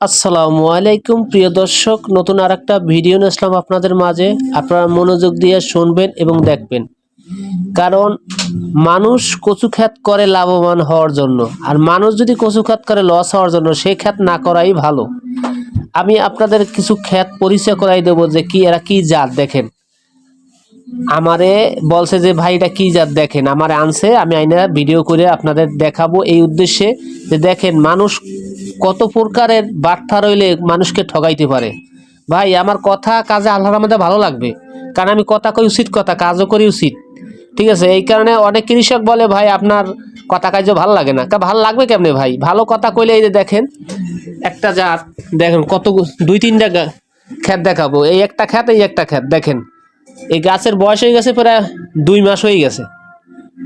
আসসালামু আলাইকুম, প্রিয় দর্শক। নতুন আর একটা ভিডিও নিয়ে আসলাম আপনাদের মাঝে। আপনারা মনোযোগ দিয়ে শুনবেন এবং দেখবেন। কারণ মানুষ কচু খ্যাত করে লাভবান হওয়ার জন্য। আর মানুষ যদি কচু খ্যাত করে লস হওয়ার জন্য সেই খ্যাত না করাই ভালো। আমি আপনাদের কিছু খ্যাত পরিচয় করাই দেবো যে কি, এরা কি জাত, দেখেন। আমারে বলছে যে, ভাই, এটা কি জাত? দেখেন, আমার আনছে, আমি আইনা ভিডিও করে আপনাদের দেখাবো এই উদ্দেশ্যে যে, দেখেন, মানুষ কত প্রকারের বার্তা রইলে মানুষকে ঠগাইতে পারে। ভাই, আমার কথা কাজে আল্লাহর আমাদের ভালো লাগবে। কারণ আমি কথা কই উচিত কথা, কাজও করি উচিত। ঠিক আছে? এই কারণে অনেক কৃষক বলে, ভাই, আপনার কথা কাজও ভালো লাগে না। তা ভালো লাগবে কেমনে, ভাই? ভালো কথা কইলে এই যে, দেখেন, একটা জাত, দেখেন, কত দুই, তিনটা ক্ষেত দেখাবো। এই একটা ক্ষেত, এই একটা ক্ষেত, দেখেন। এই গাছের বয়স হয়ে গেছে প্রায় দুই মাস হয়ে গেছে।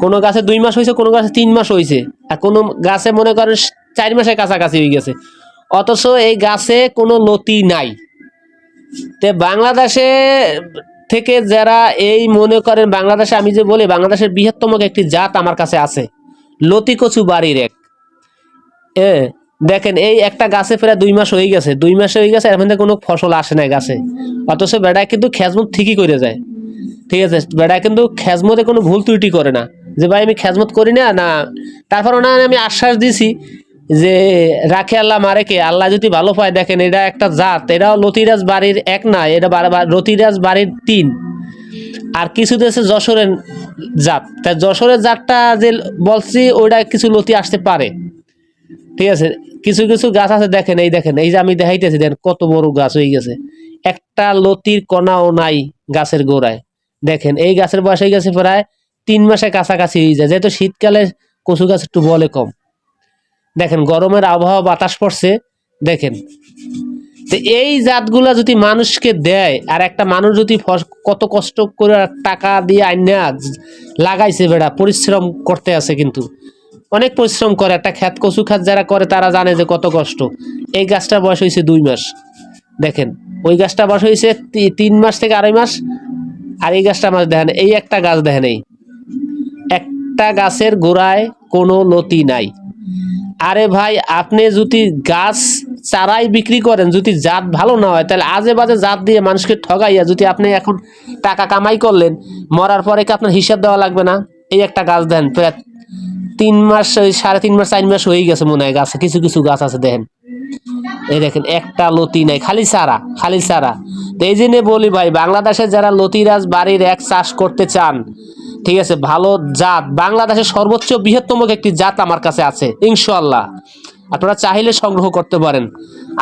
কোনো গাছে দুই মাস হয়েছে, কোনো গাছে তিন মাস হয়েছে। আর কোনো গাছে মনে করেন চার মাসের কাছাকাছি হয়ে গেছে। অথচ এই গাছে কোনো লতি নাই। তে বাংলাদেশে থেকে যারা এই মনে করেন বাংলাদেশে, আমি যে বলি, বাংলাদেশের বৃহত্তম একটি জাত আমার কাছে আছে। লতি কচু বাড়ির এক। এ, দেখেন, এই একটা গাছে প্রায় দুই মাস হয়ে গেছে। দুই মাসে হয়ে গেছে, এর মধ্যে কোনো ফসল আসে না গাছে। অথচ বেড়ায় কিন্তু খেজমত ঠিকই করে যায়। ঠিক আছে, বেড়া কিন্তু খেজমতে কোনো ভুল ত্রুটি করে না। যে ভাই আমি খেজমত করি না না। তারপর ওনার আমি আশ্বাস দিছি যে রাখে আল্লাহ, মারে কে? আল্লাহ যদি ভালো পায়, দেখেন এটা একটা জাত এটাও লতিরাজ বাড়ির এক না, এটা লতিরাজ বাড়ির তিন। আর কিছু দেশে যশোরের জাত। তা যশোরের জাতটা যে বলছি, ওইটা কিছু লতি আসতে পারে। ঠিক আছে, কিছু কিছু গাছ আছে, দেখেন, এই দেখেন, এই যে আমি দেখাইতেছি, দেখেন কত বড় গাছ হয়ে গেছে। একটা লতির কণাও নাই গাছের গোড়ায়। দেখেন, এই গাছের বয়স হয়ে গেছে প্রায় তিন মাসের কাছাকাছি হয়ে যায়। যেহেতু শীতকালে কচু গাছ একটু বলে কম। দেখেন, গরমের আবহাওয়া বাতাস পড়ছে। দেখেন, তো এই জাতগুলা যদি মানুষকে দেয়, আর একটা মানুষ যদি কত কষ্ট করে টাকা দিয়ে আইনা লাগাইছে বেড়া, পরিশ্রম করতে আছে কিন্তু। অনেক পরিশ্রম করে, একটা খ্যাত কচু খাত যারা করে, তারা জানে যে কত কষ্ট। এই গাছটা বয়স হয়েছে দুই মাস। দেখেন, ওই গাছটা বয়স হয়েছে তিন মাস থেকে আড়াই মাস। আর এই গাছটা মাছ দেখেন, এই একটা গাছ দেখেন এই। একটা গাছের গোড়ায় কোনো লতি নাই। আরে ভাই, আপনি যদি গাছ চারাই বিক্রি করেন, যদি জাত ভালো না হয়, তাহলে আজে বাজে জাত দিয়ে মানুষকে ঠগাইয়া যদি আপনি এখন টাকা কামাই করলেন, মরার পরে কি আপনার হিসাব দেওয়া লাগবে না? এই একটা গাছ দেন প্রায় তিন মাস সাড়ে তিন মাস, চার মাস হয়ে গেছে মনে হয় গাছে, কিছু কিছু গাছ আছে দেখেন। এই দেখেন, একটা লতি নাই, খালি সারা খালি সারা এই জন্যে বলি ভাই, বাংলাদেশে যারা লতিরাজ বাড়ির এক চাষ করতে চান, ঠিক আছে, ভালো জাত, বাংলাদেশের সর্বোচ্চ বৃহত্তম একটি জাত আমার কাছে আছে ইনশাল্লাহ আপনারা চাইলে সংগ্রহ করতে পারেন।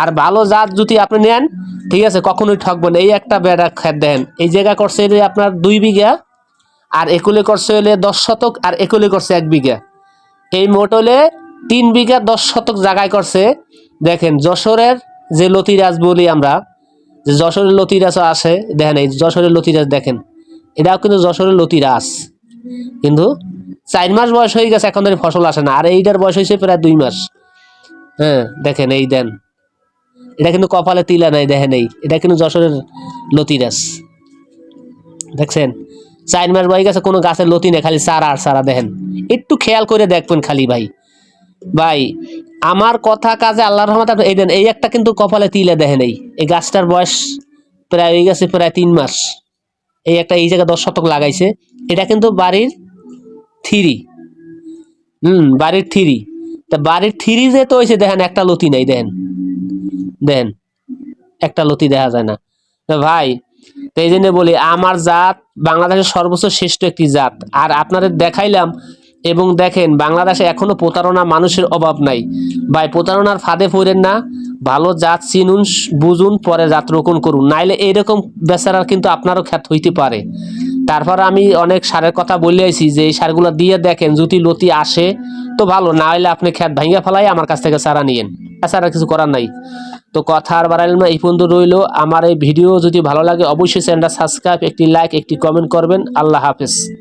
আর ভালো জাত যদি আপনি নেন, ঠিক আছে, কখনোই ঠকবেন এই একটা বেড়া খেত দেন এই জায়গা করছে হলে আপনার দুই বিঘা, আর একুলে করছে হলে দশ শতক, আর একুলে করছে এক বিঘা। এই মোট হলে তিন বিঘা দশ শতক জায়গায় করছে। দেখেন, যশোরের যে লতিরাজ বলি আমরা যে যশোরের লতিরাজ আসে দেখেন এই যশোরের লতিরাজ দেখেন। এটাও কিন্তু যশোরের লতিরাজ। কিন্তু চার মাস বয়স হয়ে গেছে, এখন ধরে ফসল আসে না। আর এইটার বয়স হয়েছে প্রায় দুই মাস। হ্যাঁ দেখেন এই দেন। এটা কিন্তু কপালে তিলা নাই, দেখেন এই। এটা কিন্তু যশোরের লতিরাজ। দেখছেন? চার মাস বয়ে গেছে, কোনো গাছের লতি নেই, খালি সারা আর সারা দেখেন। একটু খেয়াল করে দেখবেন খালি ভাই। ভাই, আমার কথা কাজে আল্লাহর রহমত এই দেন, এই একটা কিন্তু কপালে তিলে দেখেন এই এই গাছটার বয়স প্রায় হয়ে গেছে প্রায় তিন মাস। এই একটা এই জায়গায় দশ শতক লাগাইছে। এটা কিন্তু বাড়ির থ্রি। হুম, বাড়ির থ্রি। তা বাড়ির থিরি যে তো হয়েছে, দেখেন একটা লতি নেই, দেখেন। দেখেন, একটা লতি দেখা যায় না। তো ভাই, তো এই জন্য বলি, আমার জাত বাংলাদেশের সর্বোচ্চ শ্রেষ্ঠ একটি জাত। আর আপনাদের দেখাইলাম এবং দেখেন, বাংলাদেশে এখনও প্রতারণা মানুষের অভাব নাই। ভাই, প্রতারণার ফাঁদে পড়েন না। ভালো জাত চিনুন, বুঝুন, পরে জাত রোপণ করুন। নাইলে এইরকম বেচারার কিন্তু আপনারও খ্যাত হইতে পারে। তারপর আমি অনেক সারের কথা বলে আইছি যে, এই সারগুলো দিয়ে দেখেন, যদি লতি আসে, তো ভালো। না হলে আপনি খ্যাত ভাঙিয়া ফেলাই আমার কাছ থেকে সারা নিয়েন। এছাড়া কিছু করার নাই। তো কথা আর বাড়াইলাম না, এই পর্যন্ত রইল। আমার এই ভিডিও যদি ভালো লাগে, অবশ্যই চ্যানেলটা সাবস্ক্রাইব, একটি লাইক একটি কমেন্ট করবেন। আল্লাহ হাফেজ।